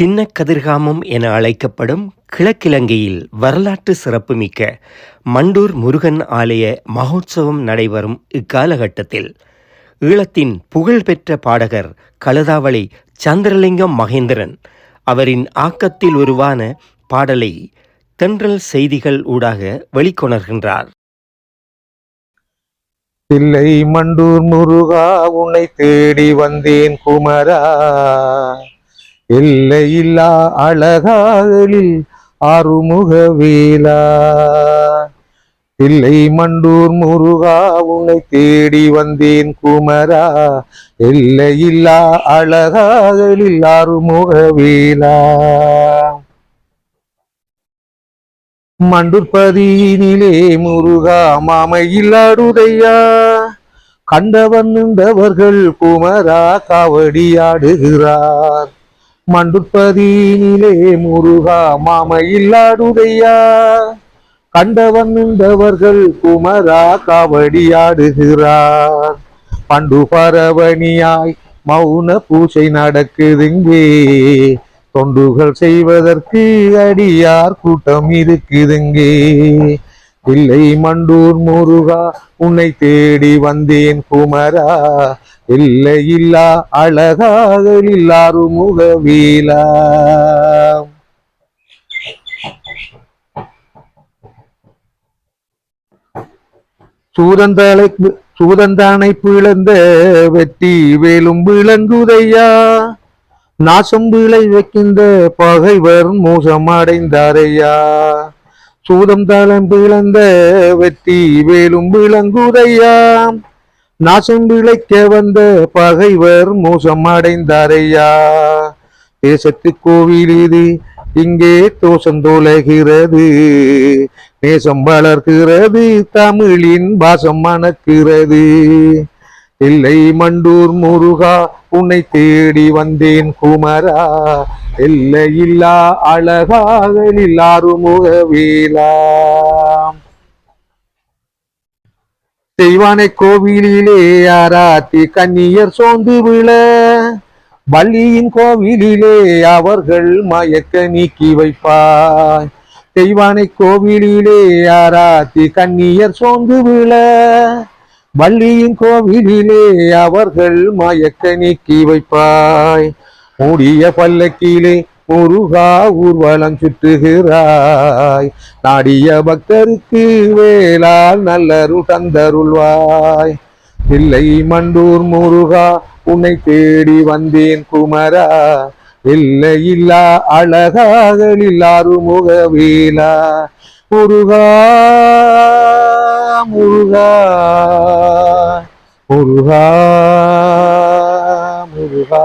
சின்ன கதிர்காமம் என அழைக்கப்படும் கிழக்கிலங்கையில் வரலாற்று சிறப்புமிக்க மண்டூர் முருகன் ஆலய மகோத்சவம் நடைபெறும் இக்காலகட்டத்தில். ஈழத்தின் புகழ்பெற்ற பாடகர் கழுதாவளி சந்திரலிங்கம் மகேந்திரன் அவரின் ஆக்கத்தில் உருவான பாடலை தென்றல் செய்திகள் ஊடாக வெளிக்கொணர்கின்றார். பிள்ளை மண்டூர் முருகா உன்னை தேடி வந்தேன் குமரா. எல்லையில்லா இல்லா அழகாகலில் ஆறுமுக வேலா இல்லை மண்டூர் முருகா உன்னை தேடி வந்தேன் குமரா. இல்லை இல்லா அழகாகலில் ஆறுமுக வேலா மண்டுற்பதியினிலே முருகா மாமையில் ஆடுதையா கண்டவன் நின்றவர்கள் குமரா காவடியாடுகிறார் ஆடுகிறார் முருகா மாம ஆடுதையா கண்டவன் நின்றவர்கள் குமரா காவடி பண்டு பரவணியாய் மௌன பூஜை நடக்குதுங்கே. தொண்டுகள் செய்வதற்கு அடியார் கூட்டம் இருக்குதுங்கே. இல்லை மண்டூர் முருகா உன்னை தேடி வந்தேன் குமரா. இல்லை இல்லா அழகாக இல்லாறு முகவீலா. சூதந்தலை சூதந்தானை பிளந்த வெட்டி வேலும் விளங்குதையா. நாசம் விளை வைக்கின்ற பகைவர் மோசம் அடைந்தாரையா சூதம் தளம் பிளந்த வெற்றி வேலும் விளங்குதையா. நாசம் விளைக்க வந்த பகைவர் மோசமடைந்தாரையா தேசத்து கோவில் இது இங்கே தோஷம் தோலகிறது. நேசம் வளர்கிறது தமிழின் பாசம் மணக்கிறது. இல்லை மண்டூர் முருகா உன்னை தேடி வந்தேன் குமரா. இல்லை இல்லா அழகாக எல்லாரும் முகவேலா. தெய்வானை கோவிலிலே ஆராத்தி கன்னியர் சோந்து விழ. வள்ளியின் கோவிலிலே அவர்கள் மயக்க நீக்கி வைப்பாய். தெய்வானை கோவிலிலே ஆராத்தி கன்னியர் சோந்து விழ. வள்ளியின் கோவிலிலே அவர்கள் மயக்க நீக்கி வைப்பாய். மூடிய பல்லக்கிலே முருகா ஊர்வலம் சுற்றுகிறாய். நாடிய பக்தருக்கு வேளால் நல்லருள் தந்தருள்வாய். இல்லை மண்டூர் முருகா உன்னை தேடி வந்தேன் குமரா. இல்லை இல்லா அழகாக இல்லாரு முகவேலா முருகா முருகா முருகா முருகா.